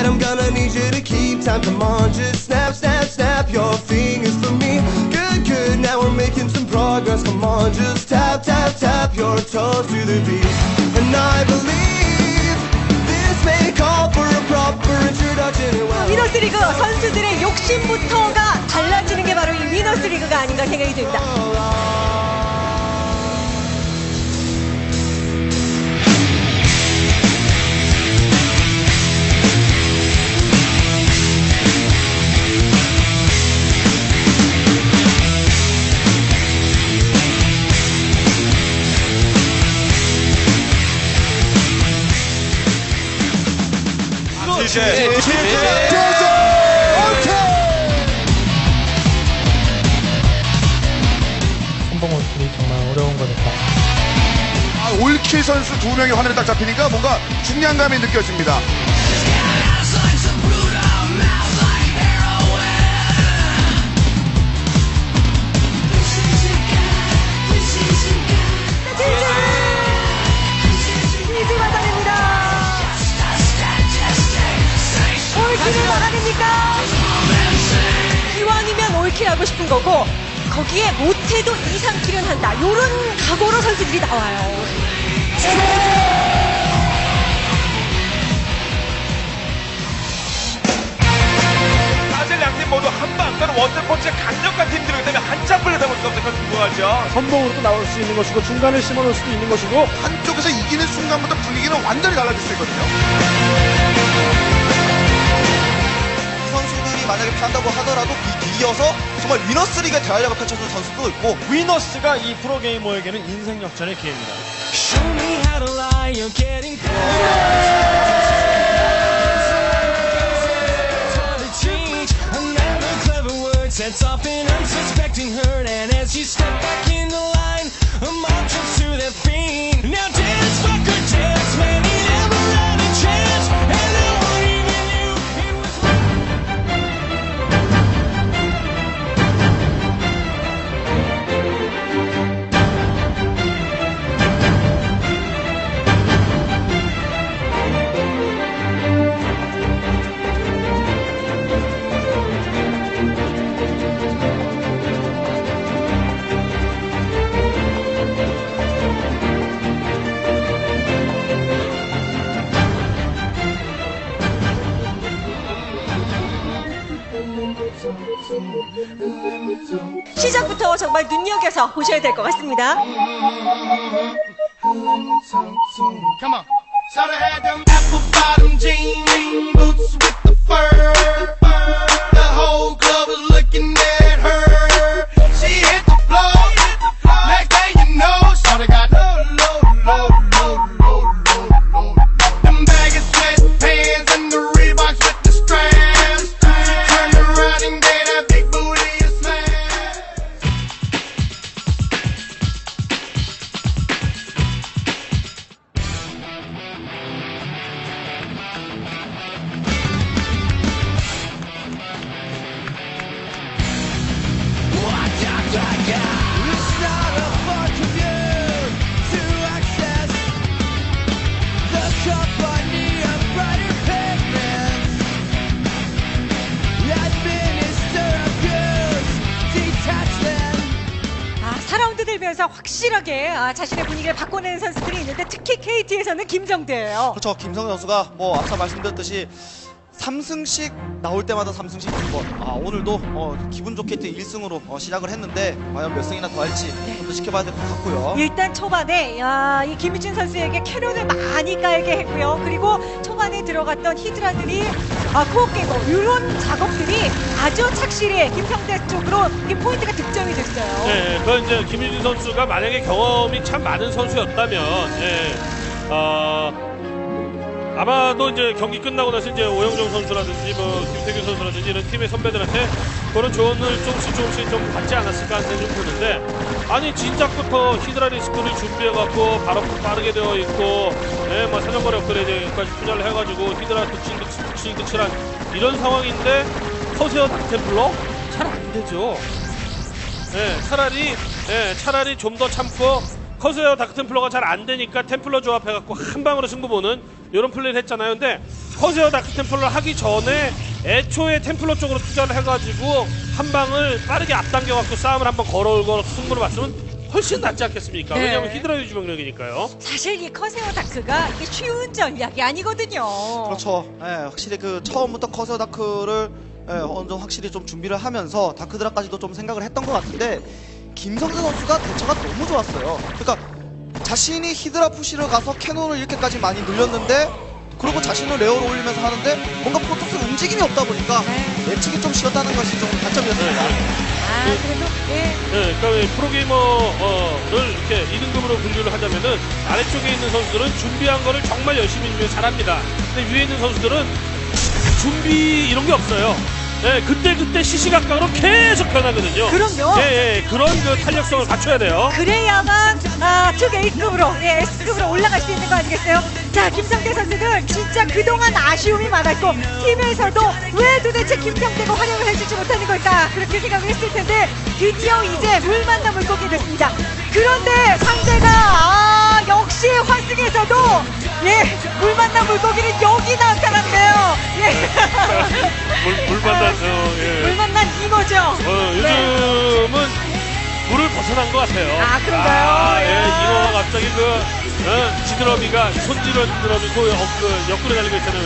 Alright, I'm gonna need you to keep time. Come on, just snap, snap, snap your fingers for me. Good, good, now we're making some progress. Come on, just tap, tap, tap your toes to the beat. And I believe this may call for a proper introduction. Well, 위너스 리그 선수들의 욕심부터가 달라지는 게 바로 이 위너스 리그가 아닌가 생각이 듭니다. 선수 두 명이 화면에 딱 잡히니까 뭔가 중량감이 느껴집니다. 하고 싶은 거고 거기에 못해도 이상 킬은 한다. 요런 각오로 선수들이 나와요. 사실 양팀 모두 한방 또는 원투펀치의 강력한 팀들이기 때문에 한참 불려다 볼 수가 없어서 궁금하죠. 선봉으로도 나올 수 있는 것이고 중간을 심어놓을 수도 있는 것이고 한쪽에서 이기는 순간부터 분위기는 완전히 달라질 수 있거든요. 선수들이 만약에 피한다고 하더라도 그뒤 이어서 정말 위너스리그의 대활약을 펼쳐준 선수도 있고 위너스가 이 프로게이머에게는 인생 역전의 기회입니다. Sets off 눈여겨서 보셔야 될 것 같습니다. Had 확실하게 아, 자신의 분위기를 바꿔내는 선수들이 있는데 특히 KT에서는 김정대예요. 그렇죠 김성현 선수가 뭐 앞서 말씀드렸듯이 3승씩 나올 때마다 3승씩 두 번. 아, 오늘도 어, 기분 좋게 1승으로 시작을 했는데 과연 몇 승이나 더 할지 좀 더 지켜봐야 될 것 같고요. 일단 초반에 야, 이 김유진 선수에게 캐논을 많이 깔게 했고요. 그리고 초반에 들어갔던 히드라들이 아, 코어 깨고 이런 작업들이 아주 착실히 김성대 쪽으로 이 포인트가 득점이 됐어요. 네, 그건 이제 김유진 선수가 만약에 경험이 참 많은 선수였다면, 예, 어, 아마도 이제 경기 끝나고 나서 이제 오영정 선수라든지 뭐 김태균 선수라든지 이런 팀의 선배들한테 그런 조언을 조금씩 조금씩 좀 받지 않았을까 하는 생각이 좀 드는데 아니 진작부터 히드라 리스크를 준비해갖고 바로 빠르게 되어 있고 예, 뭐 사정거리 업그레이드까지 투자를 해가지고 히드라 특징 끝이란 이런 상황인데 커세어 템플러 잘 안 되죠. 예, 차라리 예, 차라리 좀 더 참고 커세어 다크 템플러가 잘 안 되니까 템플러 조합해갖고 한 방으로 승부 보는 이런 플레이를 했잖아요. 근데 커세어 다크 템플러를 하기 전에 애초에 템플러 쪽으로 투자를 해가지고 한 방을 빠르게 앞당겨갖고 싸움을 한번 걸어올고 승부를 봤으면 훨씬 낫지 않겠습니까? 네. 왜냐하면 히드라 유지 병력이니까요. 사실 이 커세어 다크가 이게 쉬운 전략이 아니거든요. 그렇죠. 예, 확실히 그 처음부터 커세어 다크를 예, 어느 정도 확실히 좀 준비를 하면서 다크드라까지도 좀 생각을 했던 것 같은데 김성재 선수가 대처가 너무 좋았어요. 그러니까 자신이 히드라 푸시를 가서 캐논을 이렇게까지 많이 늘렸는데 그리고 자신은 레어를 올리면서 하는데 뭔가 프로토스 움직임이 없다 보니까 네. 예측이 좀 쉬웠다는 것이 좀 단점이었습니다. 아, 그래도 예. 네, 그러니까 프로게이머를 이렇게 2등급으로 분류를 하자면은 아래쪽에 있는 선수들은 준비한 거를 정말 열심히 준비 잘합니다. 근데 위에 있는 선수들은 준비 이런 게 없어요. 네, 그때 그때 시시각각으로 계속 변하거든요. 그럼요. 예, 예, 그런 그 탄력성을 갖춰야 돼요. 그래야만 아, 특 A급으로, 예, S급으로 올라갈 수 있는 거 아니겠어요? 자, 김성태 선수는 진짜 그동안 아쉬움이 많았고 팀에서도 왜 도대체 김성태가 활약을 해주지 못하는 걸까 그렇게 생각을 했을 텐데 드디어 이제 물 만나 물고기 됐습니다. 그런데 상대가 아, 역시 환승에서도 예, 물 만나 물고기는 여기 나타났네요. 예. 물, 물 만나서, 예. 물 만난 잉어죠. 어, 요즘은 물을 벗어난 것 같아요. 아, 그런가요? 아, 예, 야. 이거가 갑자기 그, 어, 지드러미가, 손지런 지드러미, 그, 옆구리 달리고 있잖아요.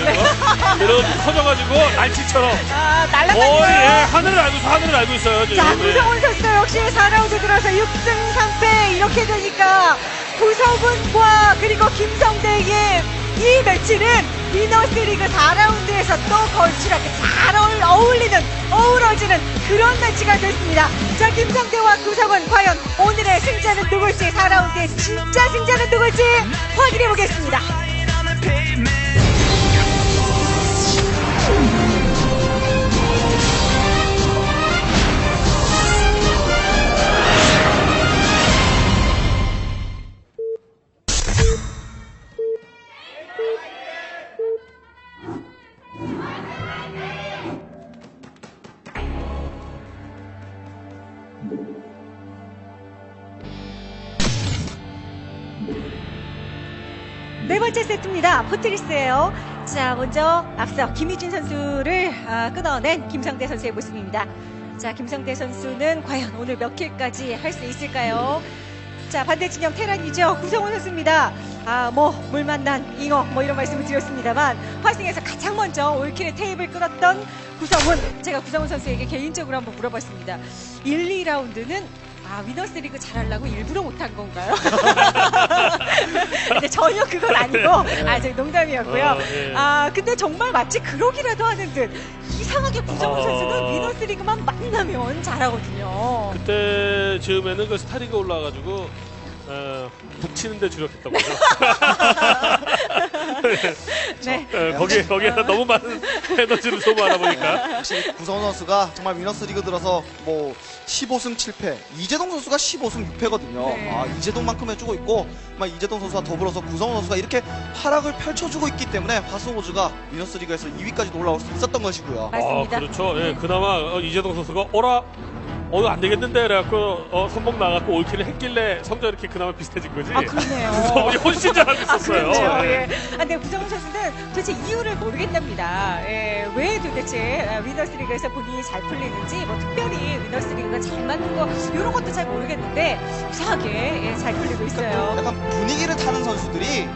그거. 이렇게 커져가지고, 날치처럼. 아, 거의, 예. 하늘을 알고 있어, 하늘을 알고 있어요. 지금. 자, 예. 구성훈 선수 역시 4라운드 들어서 6승 3패 이렇게 되니까 구성훈과 그리고 김성대의 이 매치는 위너스 리그 4라운드에서 또 걸출하게 잘 어울- 어울리는 어우러지는 그런 매치가 됐습니다. 자, 김성대와 구성훈 과연 오늘의 승자는 누굴지 4라운드의 진짜 승자는 누굴지 확인해 보겠습니다. 포트리스예요. 자, 먼저 앞서 김희진 선수를 아, 끊어낸 김성대 선수의 모습입니다. 자, 김성대 선수는 과연 오늘 몇 킬까지 할 수 있을까요? 자, 반대 진영 테란이죠. 구성훈 선수입니다. 아, 뭐, 물 만난 잉어, 뭐 이런 말씀을 드렸습니다만, 화승에서 가장 먼저 올킬의 테이블 끌었던 구성훈. 제가 구성훈 선수에게 개인적으로 한번 물어봤습니다. 1, 2라운드는 아, 위너스 리그 잘하려고 일부러 못한 건가요? 근데 전혀 그건 아니고, 아, 저 농담이었고요. 어, 예. 아, 근데 정말 마치 그러기라도 하는 듯, 이상하게 구성훈 어. 선수는 위너스 리그만 만나면 잘하거든요. 그때 즈음에는 그 스타리가 올라와가지고, 어, 북치는데 주력했다고요. 네. 예, 거기에, 거기에다 너무 많은 에너지를 소모하다 보니까. 확실히 구성원 선수가 정말 위너스 리그 들어서 뭐 15승 7패 이재동 선수가 15승 6패거든요 네. 아 이재동만큼 해주고 있고 막 이재동 선수와 더불어서 구성원 선수가 이렇게 활약을 펼쳐주고 있기 때문에 화수호즈가 위너스 리그에서 2위까지 올라올 수 있었던 것이고요 맞습니다. 아, 그렇죠. 예, 그나마 어, 이재동 선수가 어라 어, 안 되겠는데 그래갖고 어, 선봉 나갖고 올킬을 했길래 성적 이렇게 그나마 비슷해진 거지. 아, 그러네요. 구성이 훨씬 잘하고 아, 있었어요. 그렇죠. 예. 예. 아, 근데 구정훈 선수는 도대체 이유를 모르겠답니다. 예, 왜 도대체 아, 위너스리그에서 본인이 잘 풀리는지, 뭐 특별히 위너스리그가 잘 맞는 거 이런 것도 잘 모르겠는데 이상하게 예, 잘 풀리고 있어요. 약간 분위기를 타는 선수들이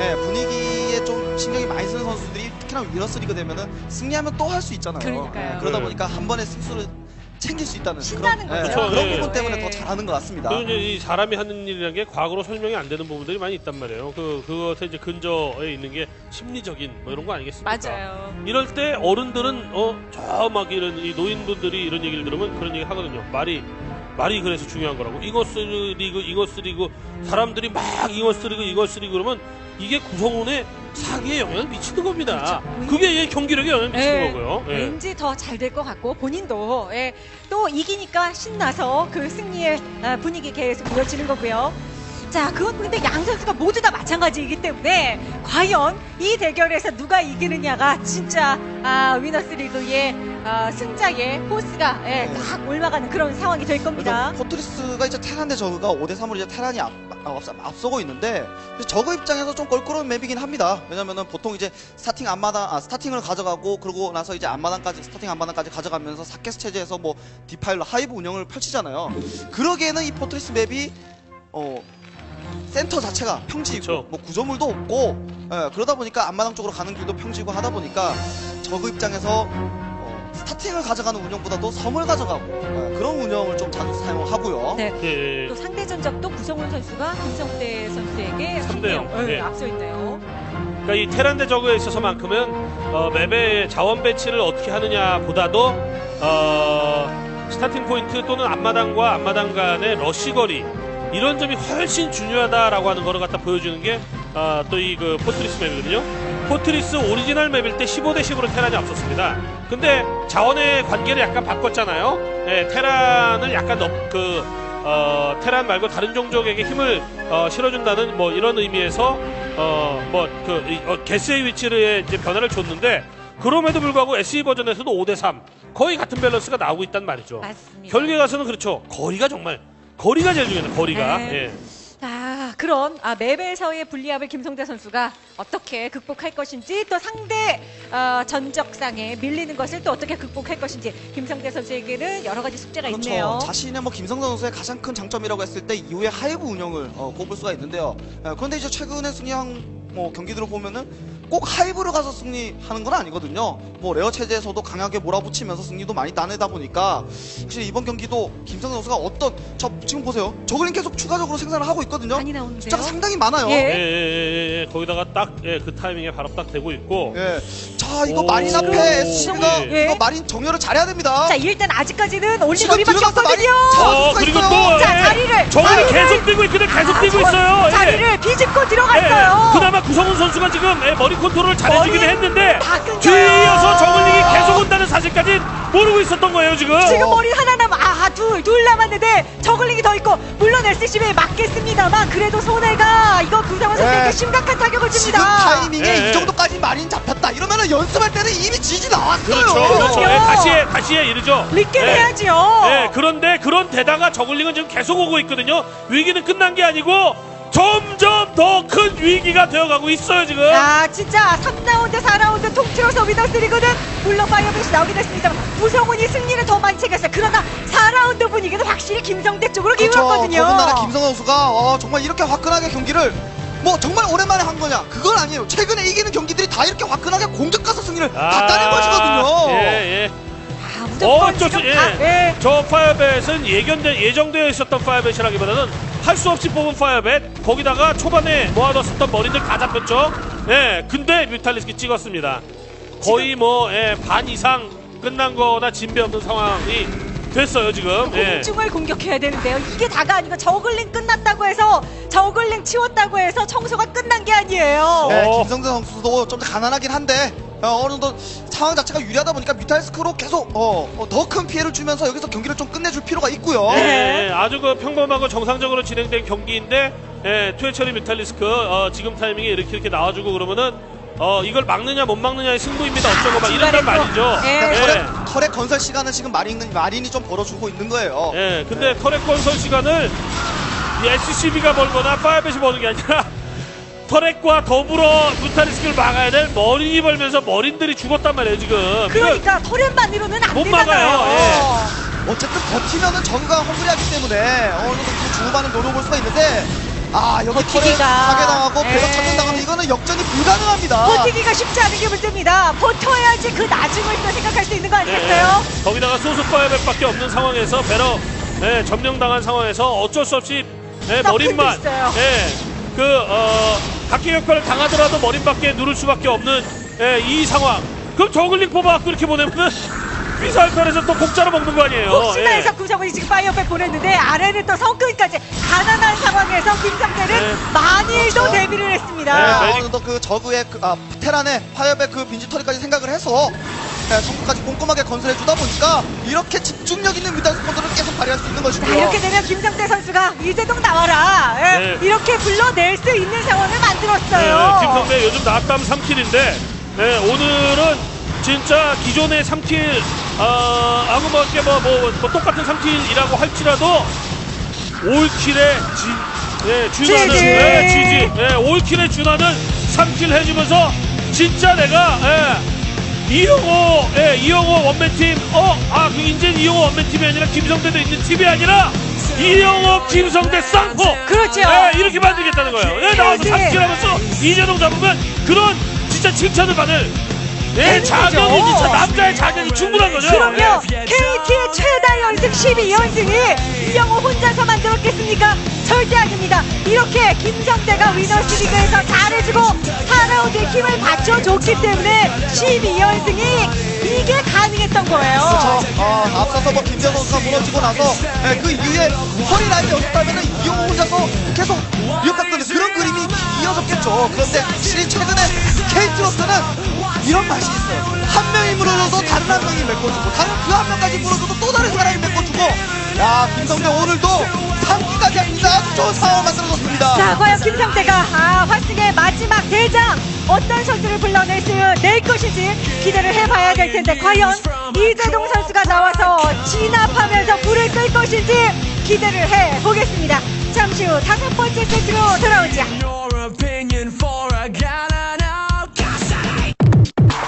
예, 분위기에 좀 신경이 많이 쓰는 선수들이 특히나 위너스 리그 되면은 승리하면 또 할 수 있잖아요 그러니까요. 예, 그러다 네. 보니까 한 번에 승수를 챙길 수 있다는 신나는 그런, 예, 거죠. 그런 네. 부분 때문에 네. 더 잘하는 것 같습니다 그리고 이제 이 사람이 하는 일이라는 게 과거로 설명이 안 되는 부분들이 많이 있단 말이에요. 그 그것에 이제 근저에 있는 게 심리적인 뭐 이런 거 아니겠습니까? 맞아요. 이럴 때 어른들은 어 저 막 이런 이 노인분들이 이런 얘기를 들으면 그런 얘기 하거든요. 말이 말이 그래서 중요한 거라고. 잉어스 리그, 잉어스 리그 사람들이 막 잉어스 리그, 잉어스 리그 그러면 이게 구성원의 사기에 영향을 미치는 겁니다. 그렇죠. 그게얘 경기력에 영향을 미치는 예, 거고요. 예. 왠지 더 잘 될 것 같고 본인도 예, 또 이기니까 신나서 그 승리의 아, 분위기 계속 이어지는 거고요. 자, 그건 근데 양 선수가 모두 다 마찬가지이기 때문에 과연 이 대결에서 누가 이기느냐가 진짜 아, 위너스 리그의 아, 승자의 포스가 예, 딱 올라가는 그런 상황이 될 겁니다. 포트리스가 이제 테란 대 저그가 5대 3으로 이제 테란이 앞, 앞서, 앞서 고 있는데 저그 입장에서 좀 껄끄러운 맵이긴 합니다. 왜냐면은 보통 이제 스타팅 앞마당 아, 스타팅을 가져가고 그러고 나서 이제 앞마당까지 스타팅 앞마당까지 가져가면서 사케스 체제에서 뭐 디파일러 하이브 운영을 펼치잖아요. 그러기에는 이 포트리스 맵이 어 센터 자체가 평지이고 그렇죠. 뭐 구조물도 없고 예, 그러다 보니까 앞마당 쪽으로 가는 길도 평지고 하다 보니까 저그 입장에서 어, 스타팅을 가져가는 운영보다도 섬을 가져가고 예, 그런 운영을 좀 자주 사용하고요. 네. 예, 또 상대 전적도 구성훈 선수가 김성대 선수에게 삼대 영. 3대0 네. 앞서 있네요. 그러니까 이 테란대 저그에 있어서만큼은 어, 맵의 자원 배치를 어떻게 하느냐보다도 어, 스타팅 포인트 또는 앞마당과 앞마당 간의 러시 거리 이런 점이 훨씬 중요하다라고 하는 거를 갖다 보여주는 게 또이그 포트리스 맵이거든요. 포트리스 오리지널 맵일 때 15대 10으로 테란이 앞섰습니다. 근데 자원의 관계를 약간 바꿨잖아요. 예, 테란을 약간 업, 그 어, 테란 말고 다른 종족에게 힘을 어, 실어준다는 뭐 이런 의미에서 어, 뭐그 개스의 위치를 이제 변화를 줬는데 그럼에도 불구하고 SE 버전에서도 5대 3 거의 같은 밸런스가 나오고 있단 말이죠. 맞습니다. 결국에 가서는 그렇죠. 거리가 정말 거리가 제일 중요해요. 거리가. 네. 예. 아, 그런 아, 맵에서의 불리함을 김성대 선수가 어떻게 극복할 것인지 또 상대 어, 전적상에 밀리는 것을 또 어떻게 극복할 것인지 김성대 선수에게는 여러 가지 숙제가 그렇죠. 있네요. 자신의 뭐 김성선 선수의 가장 큰 장점이라고 했을 때 이후에 하이브 운영을 어, 꼽을 수가 있는데요. 예, 그런데 이제 최근에 승리한 뭐 경기들을 보면은 꼭 하이브로 가서 승리하는 건 아니거든요. 뭐 레어 체제에서도 강하게 몰아붙이면서 승리도 많이 따내다 보니까 확실히 이번 경기도 김성선 선수가 어떤 저 지금 보세요. 저글링 계속 추가적으로 생산을 하고 있거든요. 많이 나오는데요. 숫자가 상당히 많아요. 예. 예, 예, 예, 예. 거기다가 딱그 타이밍에 바로 딱 되고 있고 예. 자 이거 오. 마린 앞에 SCB가 예. 이거 마린 정렬을 잘해야 됩니다. 자, 일단 아직까지는 들어가서 없거든요. 많이 자, 어, 그리고 있어요. 또 자, 예. 자리를, 저글이 자리를- 계속 뛰고 있거든. 계속 아, 뛰고 저- 있어요. 예. 자리를 비집고 예, 들어갔어요. 그나마 구성훈 선수가 지금 예, 머리 컨트롤을 잘해주긴 머리 했는데 다 끊겨요. 뒤에 이어서 저글링이 계속 온다는 사실까지 모르고 있었던 거예요 지금. 지금 머리 하나 남, 아, 둘, 둘 남았는데 저글링이 더 있고, 물론 SCB에 맞겠습니다.만 그래도 손해가 이거 구성원 선수에게 네. 심각한 타격을 지금 줍니다. 타이밍에 예, 예. 이 정도까지 마린 잡혔다 이러면은 연습할 때는 이미 지지 나왔어요. 그렇죠, 그렇죠. 그럼요. 예, 다시에 다시에 이르죠. 리켓 예. 해야지요. 예, 그런데 그런 데다가 저글링은 지금 계속 오고 있거든요. 위기는 끝난 게 아니고 점점 더 큰 위기가 되어가고 있어요 지금. 야, 진짜 3라운드, 4라운드 통틀어서 위너스리거든. 물론 파이어백이 나오긴 했습니다만 구성훈이 승리를 더 많이 챙겼어요. 그러나 4라운드 분위기는 확실히 김성대 쪽으로 그렇죠. 기울었거든요. 더군다나 김성호 선수가 어, 정말 이렇게 화끈하게 경기를 뭐 정말 오랜만에 한 거냐? 그건 아니에요. 최근에 이기는 경기들이 다 이렇게 화끈하게 공격 가서 승리를 다 따낸 것이거든요. 예, 예. 아, 어, 무조건 저, 지금 예. 다, 예. 저 파이어벳은 예견된 예정되어 있었던 파이어벳이라기보다는 할 수 없이 뽑은 파이어벳 거기다가 초반에 모아뒀었던 머리들 다 잡혔죠. 예, 근데 뮤탈리스키 찍었습니다. 거의 뭐반 이상 끝난 거나 진배 없는 상황이 됐어요 지금. 예. 공중을 공격해야 되는데요. 이게 다가 아니고 저글링 끝났다고 해서 저글링 치웠다고 해서 청소가 끝난 게 아니에요. 네, 어. 김성대 선수도 좀 가난하긴 한데 어, 어느 정도 상황 자체가 유리하다 보니까 뮤탈스크로 계속 어, 더 큰 피해를 주면서 여기서 경기를 좀 끝내줄 필요가 있고요. 예, 예, 아주 그 평범하고 정상적으로 진행된 경기인데 예, 투에처리 뮤탈리스크 어, 지금 타이밍에 이렇게 이렇게 나와주고 그러면은 어, 이걸 막느냐 못 막느냐의 승부입니다. 어쩌고 막 이런단 말이죠. 예. 그러니까 예. 터렛, 터렛 건설 시간은 지금 마린, 마린이 좀 벌어주고 있는 거예요. 예, 근데 터렛 건설 시간을 이 SCB가 벌거나 파이어벳이 버는 게 아니라 터렛과 더불어 뮤탈리스크를 막아야 될 머린이 벌면서 머린들이 죽었단 말이에요 지금. 그러니까 터렛만으로는 안 못 되잖아요. 막아요, 어쨌든 버티면은 저그가 헝그리하기 때문에 어느 정도 그 중후반은 노려볼 수가 있는데 아 여기 터렛 버티기가. 파괴당하고 배럭 예. 착륙당하면 이거는 역전이 불가능합니다. 버티기가 쉽지 않은 게 문제입니다. 버텨야지 그 나중을 또 생각할 수 있는 거 아니겠어요? 예, 거기다가 소속 파이어벳밖에 없는 상황에서 배럭 예, 점령당한 상황에서 어쩔 수 없이 예, 딱 머린만 있어요. 예, 그 어, 각기격파를 당하더라도 머린밖에 누를 수밖에 없는 예, 이 상황. 그럼 저글링 뽑아갖고 이렇게 보내면은 미사일편에서 또 공짜로 먹는 거 아니에요? 혹시나 예. 해서 구성원이 지금 파이어백 보냈는데 아래는 또 성끝까지 가난한 상황에서 김상태는 네. 만일도 그렇죠. 데뷔를 네, 했습니다. 메리- 어느 정도 그 저그의 그, 아, 테란의 파이어백 그 빈집 터리까지 생각을 해서 네, 성까지 꼼꼼하게 건설해 주다 보니까 이렇게 집중력 있는 미달 스포들을 계속 발휘할 수 있는 자, 것이고요. 이렇게 되면 김상태 선수가 이재동 나와라. 예, 네. 이렇게 불러낼 수 있는 상황을 네, 만들었어요. 김성배 요즘 나땀 3킬인데 네, 오늘은 진짜 기존의 3킬 어, 하고 뭐, 이렇게 뭐, 뭐, 뭐 똑같은 3킬이라고 할지라도 5킬에 진, 예, 준하는 지지. 예, 지지. 예, 올킬의 준하는 3킬 해주면서 진짜 내가 예, 이영호 예, 이영호 원맨팀 어 아그 이제 이영호 원맨팀이 아니라 김성대도 있는 팀이 아니라 이영호 김성대 쌍포 그렇죠. 예, 이렇게 만들겠다는 거예요. 예, 나와서 네. 3킬 하면서 이재동 잡으면 그런 진짜 칭찬을 받을 예, 자격이 거죠. 진짜 남자의 자격이 충분한 거죠. 그럼요. 예. KT의 최다 연승 12연승을 이영호 혼자서 만들었겠습니까? 절대 아닙니다. 이렇게 김성대가 위너스 리그에서 잘해주고 4라운드에 힘을 받쳐줬기 때문에 12연승이 이게 가능했던 거예요. 그렇죠. 어, 앞서서 뭐 김재호 선수가 무너지고 나서 예, 그 이후에 허리 라인이 없었다면 이용호 혼자서 계속 이어갔던 그런 그림이 이어졌겠죠. 그런데 확실히 최근에 KT로서는 이런 맛이 있어요. 한 명이 무너져도 다른 한 명이 메꿔주고 다른 그 한 명까지 무너져도 또 다른 사람이 메꿔주고 야 김성대 오늘도 3기까지 합니다. 아주 좋은 상황을 만들어줬습니다. 자, 과연 김성대가 아, 화승의 마지막 대장 어떤 선수를 불러낼 수, 낼 것인지 기대를 해봐야 될 텐데 과연 이재동 선수가 나와서 진압하면서 불을 끌 것인지 기대를 해보겠습니다. 잠시 후 다섯 번째 세트로 돌아오죠.